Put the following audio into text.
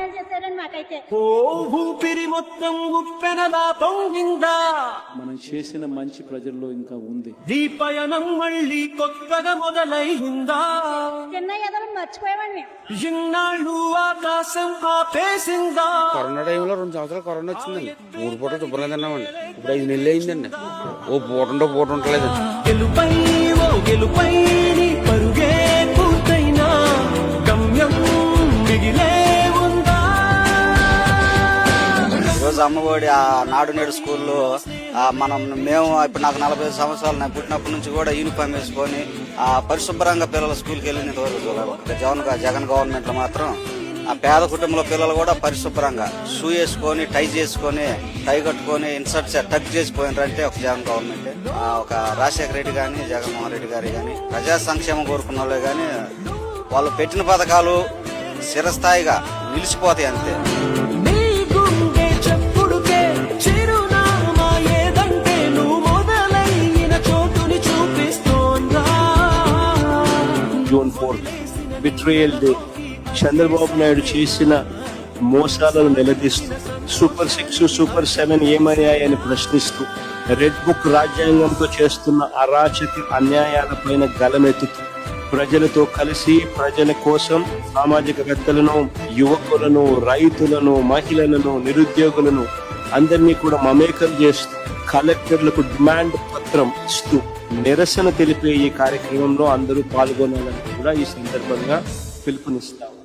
మేలు చేశారని మాకైతే? ఓ ఊపిరి మొత్తం ఉప్పెనలా పొంగిందా మనం చేసిన మంచి ప్రజల్లో ఇంకా ఉంది. దీపయనం మళ్ళీ కొత్తగా మొదలైందా చిన్న ఎదవని మర్చిపోయామని మేము ఇన్నాళ్ళు ఆకాశం ఆపేసిందా? కరోనా టైంలో రెండు సంవత్సరాలు కరోనా వచ్చిందండి. మూడు పూట శుభ్రంగా తిన్నామండి. ఇప్పుడు ఐదు నెలలు అయిందండి. ఓ పూట ఉండో పూట ఉండలేదు. గెలుపై ఈరోజు అమ్మఒడి ఆ నాడు నేడు స్కూల్లో మనం మేము ఇప్పుడు నాకు నలభై ఐదు సంవత్సరాలు నేను పుట్టినప్పటి నుంచి కూడా యూనిఫామ్ వేసుకొని ఆ పరిశుభ్రంగా పిల్లలు స్కూల్కి వెళ్ళినంత వరకు చూడాలి. జగన్ జగన్ గవర్నమెంట్లో మాత్రం ఆ పేద కుటుంబంలో పిల్లలు కూడా పరిశుభ్రంగా షూ వేసుకొని టై చేసుకొని టై కట్టుకొని ఇన్సర్ట్స్ టక్ చేసిపోయినారంటే ఒక జగన్ గవర్నమెంట్ ఒక రాజశేఖర రెడ్డి కానీ జగన్మోహన్ రెడ్డి గారు కానీ ప్రజా సంక్షేమం కోరుకున్న వాళ్ళే కానీ వాళ్ళు పెట్టిన పథకాలు చిరస్థాయిగా నిలిచిపోతాయి అంతే June fourth betrayal day Chandrababu Naidu చేసిన మోసాలను నిలదీస్తూ సూపర్ సిక్స్ సూపర్ సెవెన్ ఏమయ్యాయని ప్రశ్నిస్తూ రెడ్ బుక్ రాజ్యాంగంతో చేస్తున్న అరాచక అన్యాయాలపైన గలమెత్తుతూ ప్రజలతో కలిసి ప్రజల కోసం సామాజికవేత్తలను యువకులను రైతులను మహిళలను నిరుద్యోగులను అందరినీ కూడా మమేకం చేస్తూ కలెక్టర్లకు డిమాండ్ పత్రం ఇస్తూ నిరసన తెలిపే ఈ కార్యక్రమంలో అందరూ పాల్గొనాలని కూడా ఈ సందర్భంగా పిలుపునిస్తాము.